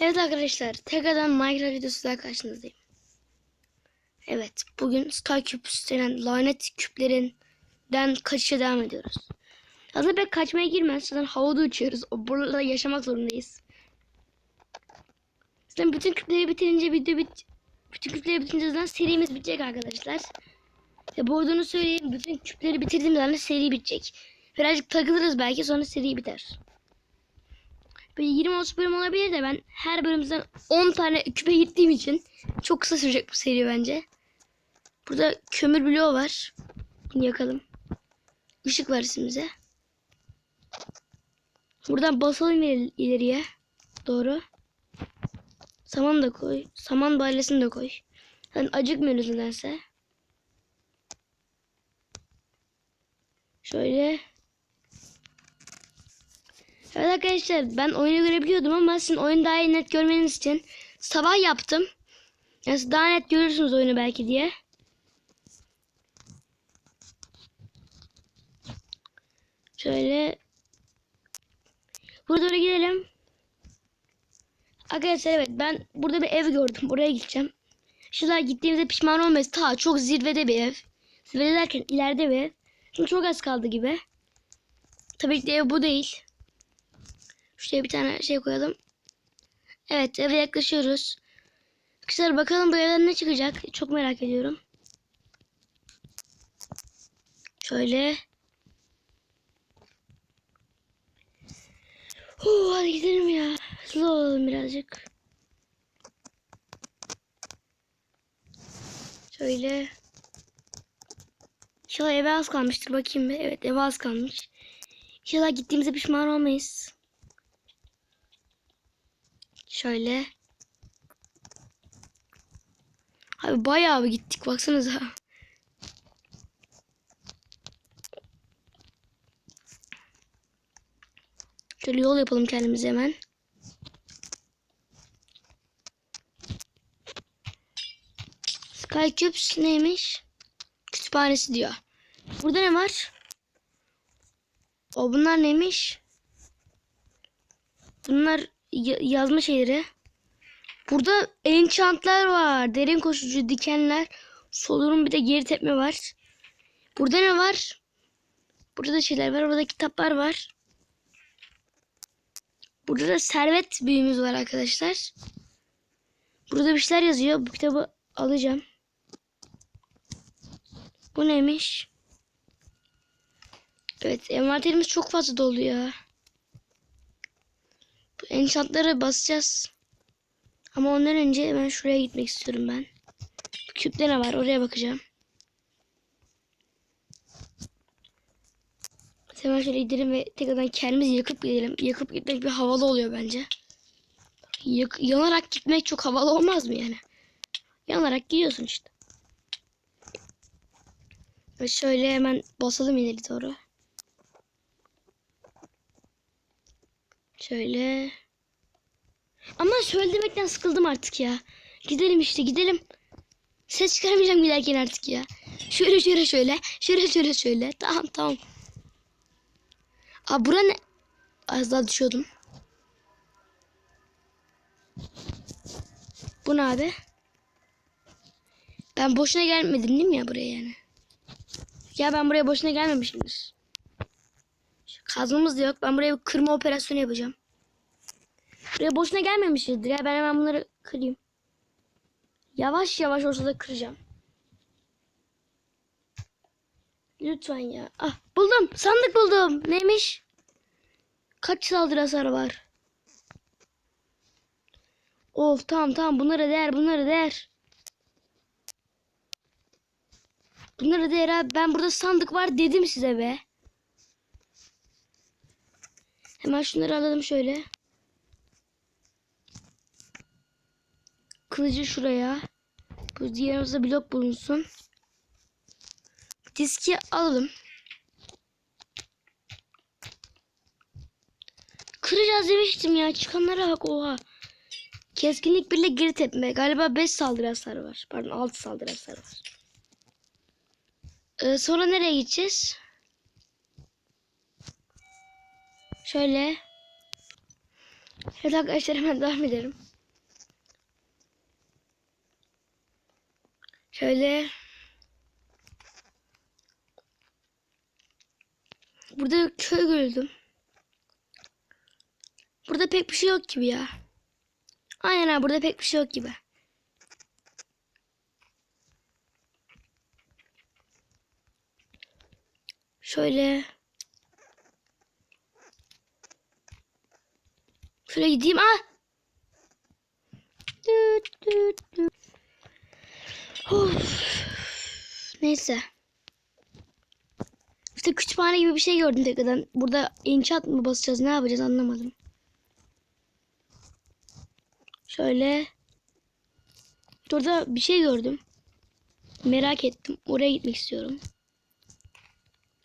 Evet arkadaşlar tekrardan Minecraft videosuyla karşınızdayım. Evet bugün Star Cube denen lanet küplerinden kaçışa devam ediyoruz. Aslında pek kaçmaya girmez. Zaten havada uçuyoruz. O Burada yaşamak zorundayız. Zaten bütün küpleri bitirince video bit bütün küpleri bitirince zaten serimiz bitecek arkadaşlar. Ve bu olduğunu söyleyeyim. Bütün küpleri bitirdiğim zaman seri bitecek. Birazcık takılırız belki sonra seri biter. Böyle 20-30 bölüm olabilir de ben her bölümden 10 tane küpe gittiğim için çok kısa sürecek bu seri bence. Burada kömür bloğu var. Bunu yakalım. Işık var üstümüze. Buradan basalım ileri- ileriye. Doğru. Saman da koy. Saman balyasını da koy. Yani acıkmıyoruz nedense. Şöyle. Evet arkadaşlar ben oyunu görebiliyordum ama sizin oyunu daha iyi net görmeniz için sabah yaptım. Yani daha net görürsünüz oyunu belki diye. Şöyle. Burada doğru gidelim. Arkadaşlar evet ben burada bir ev gördüm. Buraya gideceğim. Şurada gittiğimizde pişman olmayız. Ta çok zirvede bir ev. Zirvede derken ileride bir ev. Çünkü çok az kaldı gibi. Tabii ki de ev bu değil. Şuraya bir tane şey koyalım. Evet eve yaklaşıyoruz. Arkadaşlar bakalım bu evden ne çıkacak. Çok merak ediyorum. Şöyle. Huu, hadi gidelim ya. Hızlı olalım birazcık. Şöyle. İnşallah eve az kalmıştır. Bakayım. Evet eve az kalmış. İnşallah gittiğimize pişman olmayız. Şöyle. Abi bayağı bir gittik baksanıza. Şöyle yol yapalım kendimize hemen. Skycubes neymiş? Kütüphanesi diyor. Burada ne var? O bunlar neymiş? Bunlar yazma şeyleri. Burada enchantlar var. Derin koşucu dikenler. Solurun bir de geri tepme var. Burada ne var? Burada da şeyler var. Burada kitaplar var. Burada da servet büyümüz var arkadaşlar. Burada bir şeyler yazıyor. Bu kitabı alacağım. Bu neymiş? Evet envanterimiz çok fazla dolu ya. Enchantlara basacağız. Ama ondan önce hemen şuraya gitmek istiyorum ben. Küpte ne var oraya bakacağım. Hemen şöyle gidelim ve tekrardan kendimizi yakıp gidelim. Yakıp gitmek bir havalı oluyor bence. Yak- yanarak gitmek çok havalı olmaz mı yani? Yanarak gidiyorsun işte. Ve şöyle hemen basalım ileri doğru. Şöyle. Ama şöyle demekten sıkıldım artık ya. Gidelim işte gidelim. Ses çıkaramayacağım giderken artık ya. Şöyle şöyle şöyle. Şöyle şöyle şöyle. Tamam tamam. Aa bura ne? Az daha düşüyordum. Bu ne abi? Ben boşuna gelmedim değil mi ya buraya yani? Ya ben buraya boşuna gelmemişimdir. Kazmamız da yok. Ben buraya bir kırma operasyonu yapacağım. Buraya boşuna gelmemişizdir ya. Ben hemen bunları kırayım. Yavaş yavaş ortada kıracağım. Lütfen ya. Ah buldum. Sandık buldum. Neymiş? Kaç saldırı hasarı var? Of tamam tamam bunlara değer bunlara değer. Bunlara değer abi. Ben burada sandık var dedim size be. Hemen şunları alalım şöyle. Kılıcı şuraya. Bu diğerimizde blok bulunsun. Diski alalım. Kıracağız demiştim ya. Çıkanlara bak oha. Keskinlik birle geri tepme. Galiba 5 saldırı hasarı var. Pardon 6 saldırı hasarı var. Ee, sonra nereye gideceğiz? Şöyle. Evet arkadaşlar hemen devam edelim. Şöyle. Burada köy gördüm. Burada pek bir şey yok gibi ya. Aynen abi burada pek bir şey yok gibi. Şöyle. Şöyle gideyim. Ah! Düt, düt, düt. Of. Neyse. İşte kütüphane gibi bir şey gördüm tekrardan. Burada inşaat mı basacağız ne yapacağız anlamadım. Şöyle. Orada bir şey gördüm. Merak ettim. Oraya gitmek istiyorum.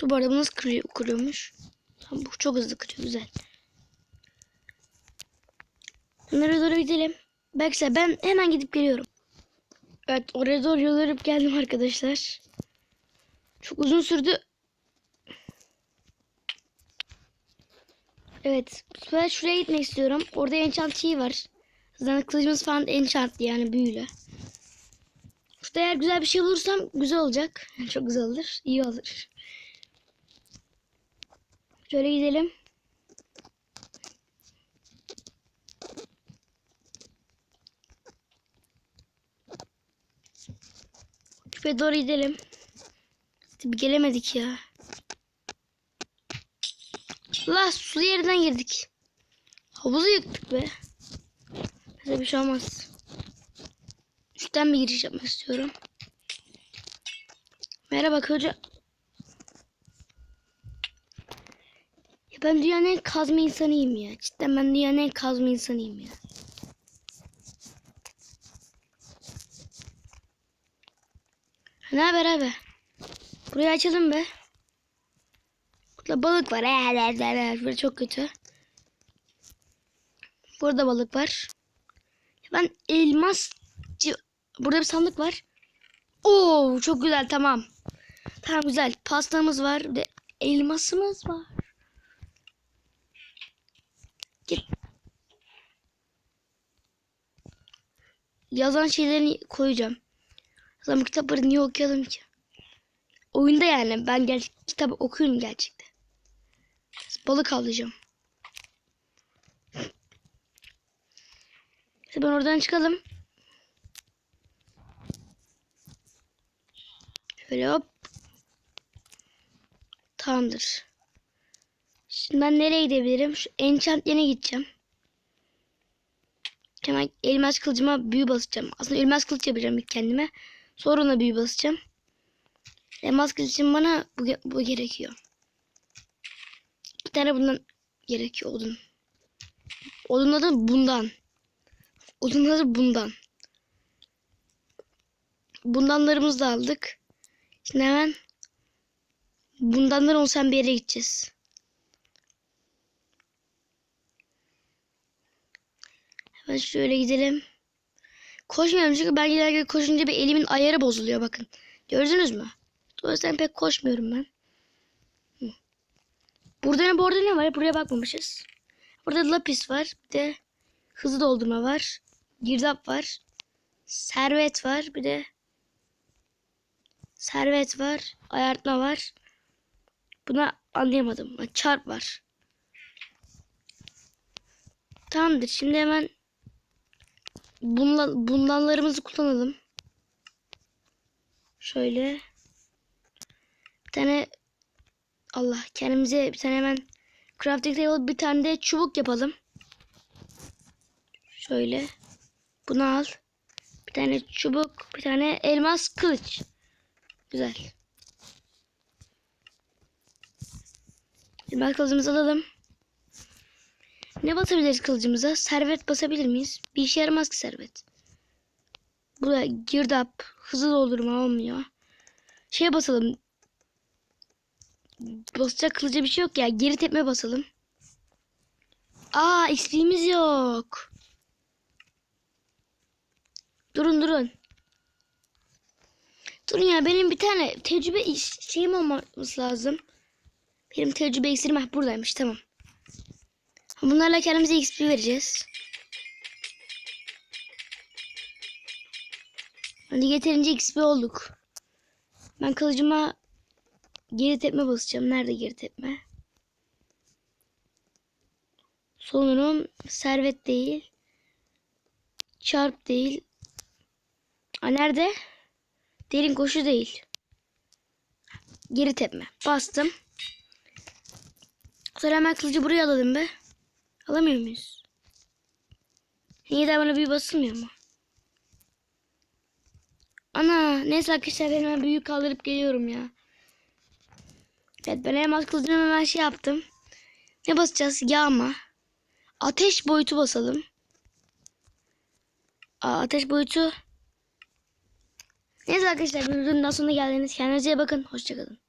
Bu arada bu nasıl kırıyor, kuruyormuş? Tamam bu çok hızlı kırıyor. Güzel. Nereye doğru gidelim? Belki ben hemen gidip geliyorum. Evet oraya doğru yol geldim arkadaşlar. Çok uzun sürdü. Evet. Ben şuraya gitmek istiyorum. Orada enchant şey var. Zaten kılıcımız falan enchantlı yani büyülü. Şurada eğer güzel bir şey bulursam güzel olacak. Çok güzel olur. İyi olur. Şöyle gidelim. Küpe doğru gidelim. Tabii gelemedik ya. La sulu yerden girdik. Havuzu yıktık be. Neyse bir şey olmaz. Üstten bir giriş yapmak istiyorum. Merhaba koca. Ya ben dünyanın en kazma insanıyım ya. Cidden ben dünyanın en kazma insanıyım ya. Ne haber abi? Burayı açalım be. Burada balık var. Böyle çok kötü. Burada balık var. Ben elmas... Burada bir sandık var. Oo çok güzel tamam. Tamam güzel. Pastamız var. Bir de elmasımız var. Git. Yazan şeylerini koyacağım. Zaman kitapları niye okuyalım ki? Oyunda yani ben gel kitap okuyorum gerçekten. Balık avlayacağım. İşte ben oradan çıkalım. Şöyle hop. Tamamdır. Şimdi ben nereye gidebilirim? Şu enchant yerine gideceğim. Hemen elmas kılıcıma büyü basacağım. Aslında elmas kılıç yapacağım kendime. Sonra ona büyü basacağım. Elmas kılıç için bana bu, bu gerekiyor. Bir tane bundan gerekiyor odun. Odun adı bundan. Odun adı bundan. Bundanlarımızı da aldık. Şimdi hemen bundanlar olsan bir yere gideceğiz. Hemen şöyle gidelim. Koşmuyorum çünkü ben giderken koşunca bir elimin ayarı bozuluyor bakın. Gördünüz mü? O yüzden pek koşmuyorum ben. Burada ne, burada ne var? Buraya bakmamışız. Burada lapis var. Bir de hızlı doldurma var. Girdap var. Servet var. Bir de servet var. Ayartma var. Buna anlayamadım. Çarp var. Tamamdır. Şimdi hemen bunla, bundanlarımızı kullanalım. Şöyle. Bir tane Allah kendimize bir tane hemen crafting table bir tane de çubuk yapalım. Şöyle. Bunu al. Bir tane çubuk, bir tane elmas kılıç. Güzel. Elmas kılıcımızı alalım. Ne basabiliriz kılıcımıza? Servet basabilir miyiz? Bir işe yaramaz ki servet. Bu da girdap. Hızlı doldurma olmuyor. Şeye basalım. Basacak kılıca bir şey yok ya. Geri tepme basalım. Aa XP'miz yok. Durun durun. Durun ya benim bir tane tecrübe şeyim olması lazım. Benim tecrübe iksirim heh, buradaymış tamam. Bunlarla kendimize XP vereceğiz. Hadi yeterince XP olduk. Ben kılıcıma geri tepme basacağım. Nerede geri tepme? Sanırım servet değil. Çarp değil. Aa, nerede? Derin koşu değil. Geri tepme. Bastım. Sonra hemen kılıcı buraya alalım be. Alamıyor muyuz? Niye de bana büyü basılmıyor mu? Ana neyse arkadaşlar hemen büyü kaldırıp geliyorum ya. Evet ben elmas kılıcına hemen şey yaptım. Ne basacağız? Yağma. Ateş boyutu basalım. Aa, ateş boyutu. Neyse arkadaşlar bir videonun sonuna geldiniz. Kendinize iyi bakın. Hoşçakalın.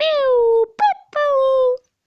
Biu, biu, biu.